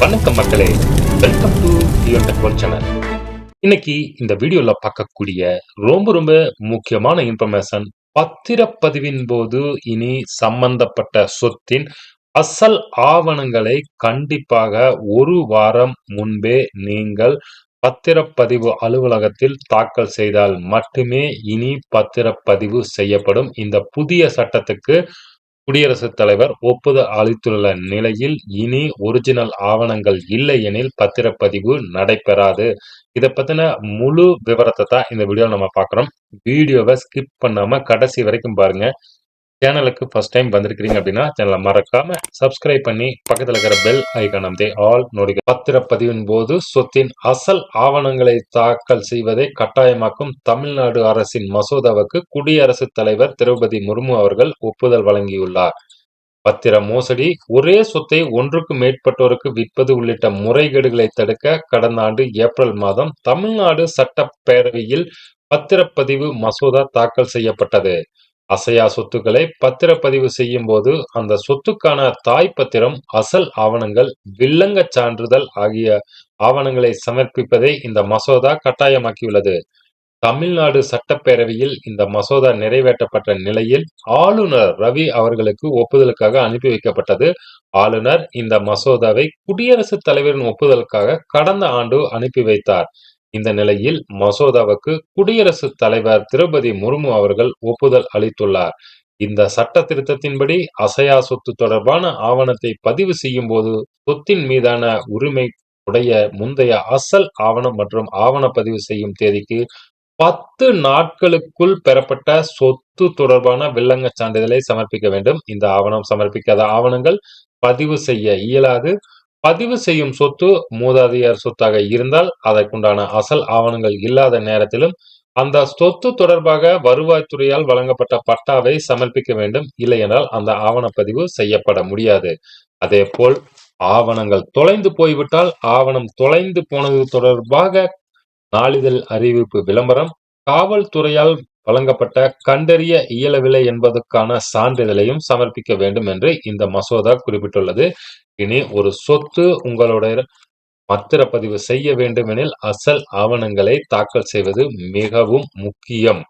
வணக்கம் மக்களே. Welcome to your டெக்வல் சேனல் இன்னைக்கு இந்த வீடியோல பார்க்கக்கூடிய ரொம்ப ரொம்ப முக்கியமான இன்ஃபர்மேஷன் பத்திரப்பதிவின் போது இனி சம்பந்தப்பட்ட சொத்தின் அசல் ஆவணங்களை கண்டிப்பாக ஒரு வாரம் முன்பே நீங்கள் பத்திரப்பதிவு அலுவலகத்தில் தாக்கல் செய்தால் மட்டுமே இனி பத்திரப்பதிவு செய்யப்படும். இந்த புதிய சட்டத்துக்கு குடியரசுத் தலைவர் ஒப்புதல் அளித்துள்ள நிலையில் இனி ஒரிஜினல் ஆவணங்கள் இல்லை எனில் பத்திரப்பதிவு நடைபெறாது. இதை பத்தின முழு விவரத்தை தான் இந்த வீடியோ நம்ம பார்க்குறோம். வீடியோவை ஸ்கிப் பண்ணாம கடைசி வரைக்கும் பாருங்க. சேனலுக்கு ஃபர்ஸ்ட் டைம் வந்திருக்கிறீங்க அப்படின்னா சேனலை மறக்காம சப்ஸ்கிரைப் பண்ணி பக்கத்தில் இருக்கிற பெல் ஐக்கான் அமைத்து ஆல் நோடி பத்திரப்பதிவின் போது சொத்தின் அசல் ஆவணங்களை தாக்கல் செய்வதை கட்டாயமாக்கும் தமிழ்நாடு அரசின் மசோதாவுக்கு குடியரசுத் தலைவர் திரௌபதி முர்மு அவர்கள் ஒப்புதல் வழங்கியுள்ளார். பத்திர மோசடி ஒரே சொத்தை ஒன்றுக்கு மேற்பட்டோருக்கு விற்பது உள்ளிட்ட முறைகேடுகளை தடுக்க கடந்த ஆண்டு ஏப்ரல் மாதம் தமிழ்நாடு சட்டப்பேரவையில் பத்திரப்பதிவு மசோதா தாக்கல் செய்யப்பட்டது. அசையா சொத்துக்களை பத்திரப்பதிவு செய்யும் போது அந்த சொத்துக்கான தாய் பத்திரம் அசல் ஆவணங்கள் வில்லங்கச் சான்றிதழ் ஆகிய ஆவணங்களை சமர்ப்பிப்பதை இந்த மசோதா கட்டாயமாக்கியுள்ளது. தமிழ்நாடு சட்டப்பேரவையில் இந்த மசோதா நிறைவேற்றப்பட்ட நிலையில் ஆளுநர் ரவி அவர்களுக்கு ஒப்புதலுக்காக அனுப்பி வைக்கப்பட்டது. ஆளுநர் இந்த மசோதாவை குடியரசுத் தலைவரின் ஒப்புதலுக்காக கடந்த ஆண்டு அனுப்பி வைத்தார். இந்த நிலையில் மசோதாவுக்கு குடியரசுத் தலைவர் திரௌபதி முர்மு அவர்கள் ஒப்புதல் அளித்துள்ளார். இந்த சட்ட திருத்தத்தின்படி அசையா சொத்து தொடர்பான ஆவணத்தை பதிவு செய்யும் போது சொத்தின் மீதான உரிமை உடைய முந்தைய அசல் ஆவணம் மற்றும் ஆவண பதிவு செய்யும் தேதிக்கு பத்து நாட்களுக்குள் பெறப்பட்ட சொத்து தொடர்பான வில்லங்க சான்றிதழை சமர்ப்பிக்க வேண்டும். இந்த ஆவணம் சமர்ப்பிக்காத ஆவணங்கள் பதிவு செய்ய இயலாது. பதிவு செய்யும் சொத்து மூதாதையர் சொத்தாக இருந்தால் அதற்குண்டான அசல் ஆவணங்கள் இல்லாத நேரத்திலும் அந்த சொத்து தொடர்பாக வருவாய்த்துறையால் வழங்கப்பட்ட பட்டாவை சமர்ப்பிக்க வேண்டும். இல்லையென்றால் அந்த ஆவணப்பதிவு செய்யப்பட முடியாது. அதே போல் ஆவணங்கள் தொலைந்து போய்விட்டால் ஆவணம் தொலைந்து போனது தொடர்பாக நாளிதழ் அறிவிப்பு விளம்பரம். காவல்துறையால் வழங்கப்பட்ட கண்டறிய இயலவில்லை என்பதற்கான சான்றிதழையும் சமர்ப்பிக்க வேண்டும் என்று இந்த மசோதா குறிப்பிட்டுள்ளது. இனி ஒரு சொத்து உங்களுடைய பத்திரப்பதிவு செய்ய வேண்டுமெனில் அசல் ஆவணங்களை தாக்கல் செய்வது மிகவும் முக்கியம்.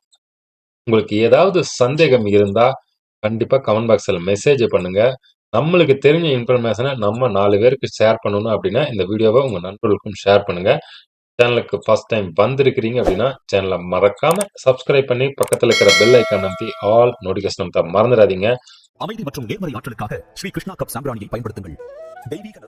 உங்களுக்கு ஏதாவது சந்தேகம் இருந்தா கண்டிப்பா கமெண்ட் பாக்ஸ்ல மெசேஜ் பண்ணுங்க. நம்மளுக்கு தெரிஞ்ச இன்ஃபர்மேஷனை நம்ம நாலு பேருக்கு ஷேர் பண்ணணும் அப்படின்னா இந்த வீடியோவை உங்க நண்பர்களுக்கும் ஷேர் பண்ணுங்க. சேனலுக்கு ஃபர்ஸ்ட் டைம் வந்திருக்கிறீங்க அப்படின்னா சேனலை மறக்காம சப்ஸ்கிரைப் பண்ணி பக்கத்துல இருக்கிற பெல் ஐக்கான் அமைத்தி ஆல் நோட்டிபிகேஷன் மறந்துடாதீங்க. அமைதி மற்றும் நேர்மறை ஆற்றலுக்காக ஸ்ரீ கிருஷ்ணா கப் சாம்பிராணியை பயன்படுத்துங்கள். தெய்வீக